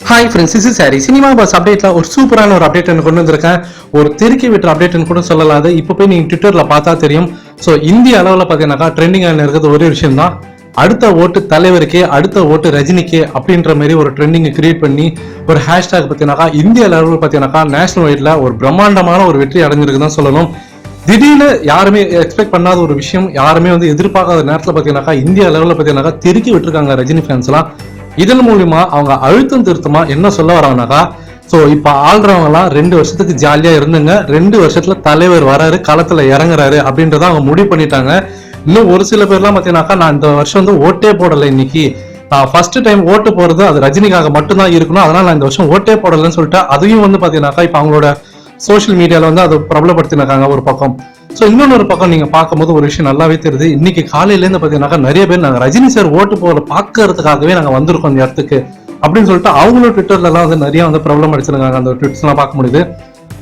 Hi friends is sorry cinema buzz அப்டேட்ல ஒரு சூப்பரான ஒரு அப்டேட் எனக்கு கொண்டு வந்திருக்கேன். ஒரு திருக்கி விட்டுற அப்டேட்னு கூட சொல்லலாம். அது இப்போ போய் நீங்கள் ட்விட்டர்ல பார்த்தா தெரியும். ஸோ இந்திய அளவில் பார்த்தீங்கன்னாக்கா ட்ரெண்டிங் இருக்கிறது ஒரே விஷயம் தான் அடுத்த ஓட்டு தலைவருக்கே அடுத்த ஓட்டு ரஜினிக்கே அப்படின்ற மாதிரி ஒரு ட்ரெண்டிங்கை கிரியேட் பண்ணி ஒரு ஹேஷ்டாக் பார்த்தீங்கன்னாக்கா இந்திய அளவில் பார்த்தீங்கன்னாக்கா நேஷனல் வைட்ல ஒரு பிரம்மாண்டமான ஒரு வெற்றி அடைஞ்சிருக்கு தான் சொல்லணும். திடீர்னு யாருமே எக்ஸ்பெக்ட் பண்ணாத ஒரு விஷயம் யாருமே வந்து எதிர்பார்க்காத நேரத்தில் பார்த்தீங்கன்னாக்கா இந்திய அளவில் பார்த்தீங்கன்னாக்கா திருக்கி விட்டுருக்காங்க ரஜினி ஃபேன்ஸ்லாம் இதன் மூலியமா அவங்க அழுத்தம் திருத்தமா என்ன சொல்ல வராங்கனாக்கா ஸோ இப்போ ஆள்றவங்கலாம் ரெண்டு வருஷத்துக்கு ஜாலியாக இருந்துங்க. ரெண்டு வருஷத்துல தலைவர் வராரு களத்தில் இறங்குறாரு அப்படின்றத அவங்க முடிவு பண்ணிட்டாங்க. இன்னும் ஒரு சில பேர்லாம் பார்த்தீங்கன்னாக்கா நான் இந்த வருஷம் வந்து ஓட்டே போடலை இன்னைக்கு. நான் ஃபர்ஸ்ட் டைம் ஓட்டு போடுறது அது ரஜினிக்காக மட்டும்தான் இருக்கணும். அதனால நான் இந்த வருஷம் ஓட்டே போடலைன்னு சொல்லிட்டு அதையும் வந்து பார்த்தீங்கன்னாக்கா இப்போ அவங்களோட சோஷியல் மீடியாவில் வந்து அதை பிரபலப்படுத்தினாக்காங்க ஒரு பக்கம். ஸோ இன்னொன்று ஒரு பக்கம் நீங்க பார்க்கும்போது ஒரு விஷயம் நல்லாவே தெரியுது. இன்னைக்கு காலையிலேருந்து பாத்தீங்கன்னாக்கா நிறைய பேர் நாங்கள் ரஜினி சார் ஓட்டு போகிற பாக்குறதுக்காகவே நாங்கள் வந்திருக்கோம் இந்த இடத்துக்கு. அப்படின்னு சொல்லிட்டு அவங்களும் ட்விட்டர்ல எல்லாம் வந்து நிறைய வந்து பிரபலம் அடிச்சிருக்காங்க. அந்த ட்விட்ஸ் எல்லாம் பார்க்க முடியுது.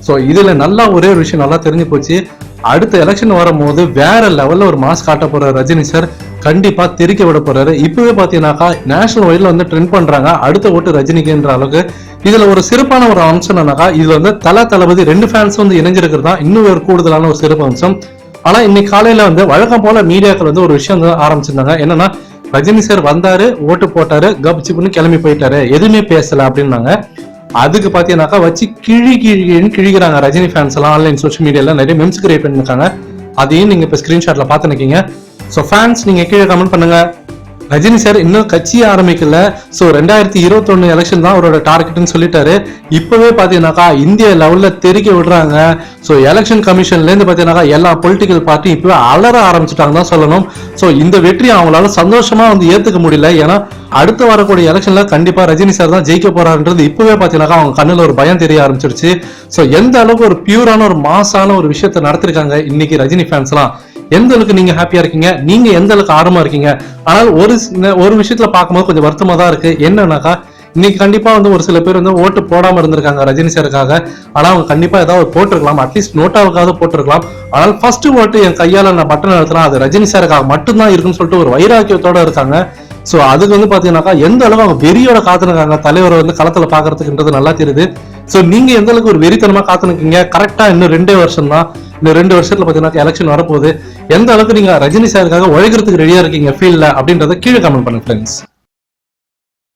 ஸோ இதுல நல்லா ஒரே ஒரு விஷயம் நல்லா தெரிஞ்சு போச்சு. அடுத்த எலெக்ஷன் வரும்போது வேற லெவல்ல ஒரு மாஸ் காட்ட போற ரஜினி சார். கண்டிப்பா தெரிக்க விட போறாரு. இப்பவே பாத்தீங்கன்னாக்கா நேஷனல் வைட்ல வந்து ட்ரெண்ட் பண்றாங்க. அடுத்த ஓட்டு ரஜினிக்குன்ற அளவுக்கு. இதுல ஒரு சிறப்பான ஒரு அம்சம் என்னன்னாக்கா இதுல வந்து தல தளபதி ரெண்டு ஃபேன்ஸ் வந்து இணைஞ்சிருக்கிறது தான். இன்னும் ஒரு கூடுதலான ஒரு சிறப்பு அம்சம். ஆனா இன்னைக்கு காலையில வந்து வழக்கம் போல மீடியாக்கள் வந்து ஒரு விஷயம் வந்து ஆரம்பிச்சிருந்தாங்க. என்னன்னா ரஜினி சார் வந்தாரு ஓட்டு போட்டாரு கப்சிப்புன்னு கிளம்பி போயிட்டாரு. எதுவுமே பேசல அப்படின்னாங்க. அதுக்கு பாத்தீங்கன்னாக்கா வச்சு கிழி கிழின்னு கிழிக்கிறாங்க ரஜினி ஃபேன்ஸ் எல்லாம் ஆன்லைன் சோஷியல் மீடியால நிறைய மெம்ஸ் கிரியேட் பண்ணிருக்காங்க. அதையும் நீங்க இப்ப ஸ்கிரீன்ஷாட்ல பார்த்து நிக்கீங்க ஸோ ஃபேன்ஸ் நீங்க கீழே கமெண்ட் பண்ணுங்க. ரஜினி சார் இன்னும் கட்சி ஆரம்பிக்கல. ஸோ ரெண்டாயிரத்தி இருபத்தொன்னு எலெக்ஷன் தான் அவரோட டார்கெட்னு சொல்லிட்டாரு. இப்பவே பாத்தீங்கன்னாக்கா இந்திய லெவல்ல தெருக்கி விடுறாங்க. ஸோ எலெக்ஷன் கமிஷன்ல இருந்து பாத்தீங்கன்னாக்கா எல்லா பொலிட்டிக்கல் பார்ட்டியும் இப்போவே அலற ஆரம்பிச்சுட்டாங்க தான் சொல்லணும். ஸோ இந்த வெற்றி அவங்களால சந்தோஷமா வந்து ஏத்துக்க முடியல. ஏன்னா அடுத்து வரக்கூடிய எலெக்ஷன்ல கண்டிப்பா ரஜினி சார் தான் ஜெயிக்க போறாருன்றது இப்பவே பார்த்தீங்கன்னாக்கா அவங்க கண்ணுல ஒரு பயம் தெரிய ஆரம்பிச்சிருச்சு. ஸோ எந்த அளவுக்கு ஒரு பியூரான ஒரு மாசான ஒரு விஷயத்த நடத்திருக்காங்க இன்னைக்கு ரஜினி ஃபேன்ஸ்லாம் எந்த அளவுக்கு நீங்க ஹாப்பியா இருக்கீங்க? நீங்க எந்த அளவுக்கு ஆர்வமா இருக்கீங்க? ஆனால் ஒரு ஒரு விஷயத்துல பார்க்கும்போது கொஞ்சம் வருத்தமா தான் இருக்கு. என்னன்னாக்கா இன்னைக்கு கண்டிப்பா வந்து ஒரு சில பேர் வந்து ஓட்டு போடாம இருந்திருக்காங்க ரஜினி சாருக்காக ஆனா அவங்க கண்டிப்பா ஏதாவது போட்டிருக்கலாம். அட்லீஸ்ட் நோட்டாவுக்காவது போட்டிருக்கலாம். ஆனால் ஃபர்ஸ்ட் ஓட்டு என் கையால நான் பட்டன் நடத்தினா அது ரஜினி சாருக்காக மட்டும்தான் இருக்குன்னு சொல்லிட்டு ஒரு வைராக்கியத்தோட இருக்காங்க. சோ அதுக்கு வந்து பாத்தீங்கன்னாக்கா எந்த அளவு அவங்க வெறியோட காத்துனுக்காங்க தலைவரை வந்து களத்துல பாக்குறதுக்குன்றது நல்லா தெரியுது. சோ நீங்க எந்த அளவுக்கு ஒரு வெறித்தனமா காத்துனுக்கீங்க? கரெக்டா இன்னும் ரெண்டே வருஷம் தான் இந்த ரெண்டு வருஷத்துல பாத்தீங்கன்னா எலெக்ஷன் வரப்போகுது. எந்த அளவுக்கு நீங்க ரஜினி சாருக்காக உழைக்கிறதுக்கு ரெடியா இருக்கீங்க ஃபீல்ட்ல அப்படின்றத கீழே கமெண்ட் பண்ணுங்க ஃப்ரெண்ட்ஸ்